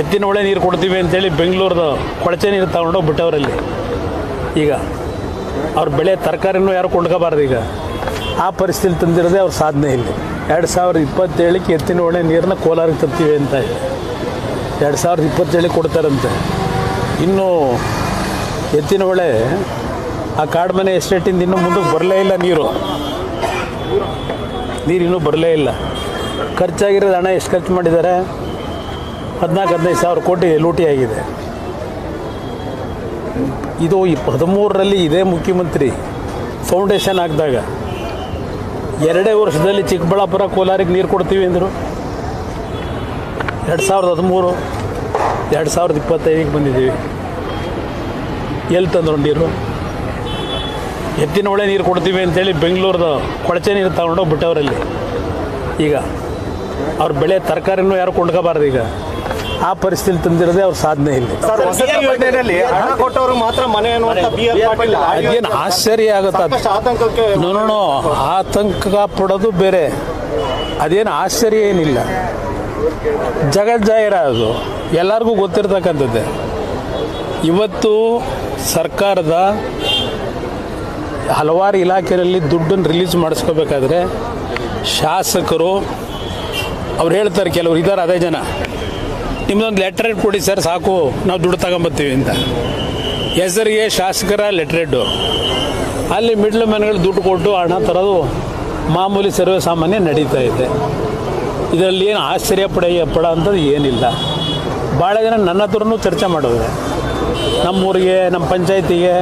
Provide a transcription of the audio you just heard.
ಎತ್ತಿನ ಒಳ್ಳೆ ನೀರು ಕೊಡ್ತೀವಿ ಅಂತೇಳಿ ಬೆಂಗಳೂರದ ಕೊಳಚೆ ನೀರು ತಗೊಂಡೋಗಿ ಬಿಟ್ಟವರಲ್ಲಿ. ಈಗ ಅವ್ರ ಬೆಳೆ ತರಕಾರಿನೂ ಯಾರು ಕೊಂಡ್ಕೋಬಾರ್ದು ಈಗ. ಆ ಪರಿಸ್ಥಿತಿ ತಂದಿರೋದೇ ಅವ್ರ ಸಾಧನೆ ಇಲ್ಲಿ. ಎರಡು ಸಾವಿರದ ಇಪ್ಪತ್ತೇಳಕ್ಕೆ ಎತ್ತಿನ ಒಳ್ಳೆ ನೀರನ್ನ ಕೋಲಾರಕ್ಕೆ ತರ್ತೀವಿ ಅಂತ ಎರಡು ಸಾವಿರದ ಇಪ್ಪತ್ತೇಳಿಗೆ ಕೊಡ್ತಾರಂತೆ. ಇನ್ನು ಎತ್ತಿನ ಹೊಳೆ ಆ ಕಾಡು ಮನೆ ಎಸ್ಟೇಟಿಂದ ಇನ್ನೂ ಮುಂದಕ್ಕೆ ಬರಲೇ ಇಲ್ಲ ನೀರು. ನೀರು ಇನ್ನೂ ಬರಲೇ ಇಲ್ಲ. ಖರ್ಚಾಗಿರೋದು ಹಣ ಎಷ್ಟು ಖರ್ಚು ಮಾಡಿದ್ದಾರೆ? ಹದಿನಾಲ್ಕು, ಹದಿನೈದು ಸಾವಿರ ಕೋಟಿ ಲೂಟಿ ಆಗಿದೆ ಇದು ಈ ಹದಿಮೂರರಲ್ಲಿ ಇದೇ ಮುಖ್ಯಮಂತ್ರಿ ಫೌಂಡೇಶನ್ ಹಾಕಿದಾಗ ಎರಡೇ ವರ್ಷದಲ್ಲಿ ಚಿಕ್ಕಬಳ್ಳಾಪುರ ಕೋಲಾರಿಗೆ ನೀರು ಕೊಡ್ತೀವಿ ಅಂದರು. ಎರಡು ಸಾವಿರದ ಹದಿಮೂರು, ಎರಡು ಸಾವಿರದ ಇಪ್ಪತ್ತೈದಕ್ಕೆ ಬಂದಿದ್ದೀವಿ. ಎಲ್ಲಿ ತಂದರು ನೀರು ಎತ್ತಿನ ಒಳ್ಳೆ ನೀರು ಕೊಡ್ತೀವಿ ಅಂತೇಳಿ ಬೆಂಗಳೂರದ ಕೊಳಚೆ ನೀರು ತಗೊಂಡೋಗಿ ಬಿಟ್ಟವರಲ್ಲಿ ಈಗ ಅವ್ರ ಬೆಳೆ ತರಕಾರಿನೂ ಯಾರು ಕೊಂಡ್ಕೋಬಾರ್ದು ಈಗ. ಆ ಪರಿಸ್ಥಿತಿ ತಂದಿರೋದೇ ಅವ್ರ ಸಾಧನೆ ಇಲ್ಲಿ. ಏನು ಯೋಜನೆಯಲ್ಲಿ ಹಣ ಕೊಟ್ಟವರು ಮಾತ್ರ ಮನೆ ಅನ್ನುವಂತ ಬಿ ಆರ್ ಪಾಟೀಲ್ ಅದೇನು ಆಶ್ಚರ್ಯ ಆಗುತ್ತೆ? ಅದು ನೋ ನೋ, ನೋ ಆತಂಕ ಪಡೋದು ಬೇರೆ. ಅದೇನು ಆಶ್ಚರ್ಯ ಏನಿಲ್ಲ. ಜಗಜ್ಜಾಹಿರ ಅದು. ಎಲ್ಲರಿಗೂ ಗೊತ್ತಿರ್ತಕ್ಕಂಥದ್ದೇ. ಇವತ್ತು ಸರ್ಕಾರದ ಹಲವಾರು ಇಲಾಖೆಯಲ್ಲಿ ದುಡ್ಡನ್ನು ರಿಲೀಸ್ ಮಾಡಿಸ್ಕೋಬೇಕಾದ್ರೆ ಶಾಸಕರು ಅವ್ರು ಹೇಳ್ತಾರೆ ಕೆಲವರು ಇದ್ದಾರೆ ಅದೇ ಜನ. ನಿಮ್ಮದೊಂದು ಲೆಟರ್ ಕೊಡಿ ಸರ್ ಸಾಕು. ನಾವು ದುಡ್ಡು ತಗೊಂಬತ್ತೀವಿ ಅಂತ. ಹೆಸರಿಗೆ ಶಾಸಕರ ಲೆಟ್ರೆಡ್ಡು ಅಲ್ಲಿ ಮಿಡ್ಲ್ ಮ್ಯಾನ್ಗಳು ದುಡ್ಡು ಕೊಟ್ಟು ಹಣ ತರೋದು ಮಾಮೂಲಿ ಸರ್ವೇ ಸಾಮಾನ್ಯ ನಡೀತಾ ಇದೆ. ಇದರಲ್ಲಿ ಏನು ಆಶ್ಚರ್ಯ ಪಡೆಯ ಪಡೋ ಅಂಥದ್ದು ಏನಿಲ್ಲ. ಭಾಳ ಜನ ನನ್ನ ಹತ್ರನೂ ಚರ್ಚೆ ಮಾಡೋದು ನಮ್ಮೂರಿಗೆ ನಮ್ಮ ಪಂಚಾಯತಿಗೆ